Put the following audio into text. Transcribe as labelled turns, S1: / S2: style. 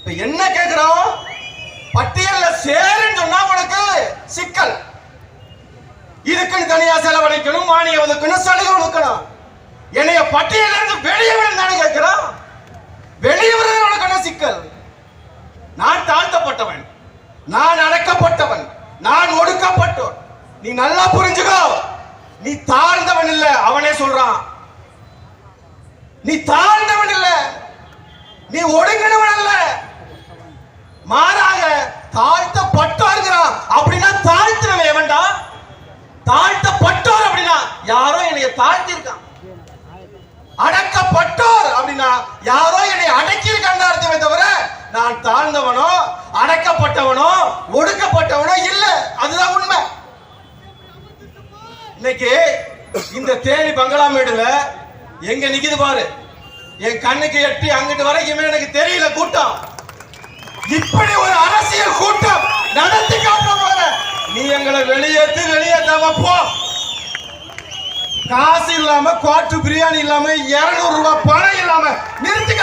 S1: இப்ப என்ன கேக்குறோம்? பட்டியல்ல சேருன்னு சொன்னா உனக்கு சிக்கல். இதுக்குன்னு தனியா செலவழிக்கணும் மானியம் ஒதுக்கணும் சலுகை ஒதுக்கணும். என்னைய பட்டியல இருந்து வெளியே தானே கேட்கிறான் வெளியே வரது உனக்கு சிக்கல்? நான் தாழ்த்தப்பட்டவன். நான் அடக்கப்பட்டவன். நான் ஒடுக்கப்பட்டவன் நீ நல்லா புரிஞ்சுக்கோ. நீ தாழ்ந்தவன் இல்ல அவனே சொல்றான். நீ தாழ்ந்தவன் இல்ல. நீ ஒடுங்கினவன் தாழ்த்தப்பட்டோர் அப்படின்னா யாரோ என்னைய தாழ்த்திருக்கான் அடக்கப்பட்டோர் அப்படின்னா யாரோ என்னை அடக்கியிருக்காங்க அர்த்தமே தவிர நான் தாழ்ந்தவனோ அடக்கப்பட்டவனோ ஒடுக்கப்பட்டவனோ இல்ல. அதுதான் உண்மை. இன்னைக்கு இந்த தேனி பங்களாமேடுல எங்க நிக்குது பாரு. என் கண்ணுக்கு எட்டி அங்கிட்டு வரைக்குமே எனக்கு தெரியல கூட்டம். இப்படி ஒரு அற கூட்டம் நடத்தி காட்ட போற நீ எங்களை வெளியேத்து வெளியே போ. காசு இல்லாம குவாட்டு பிரியாணி இல்லாம இருநூறு ரூபாய் பணம் இல்லாம நிறுத்தி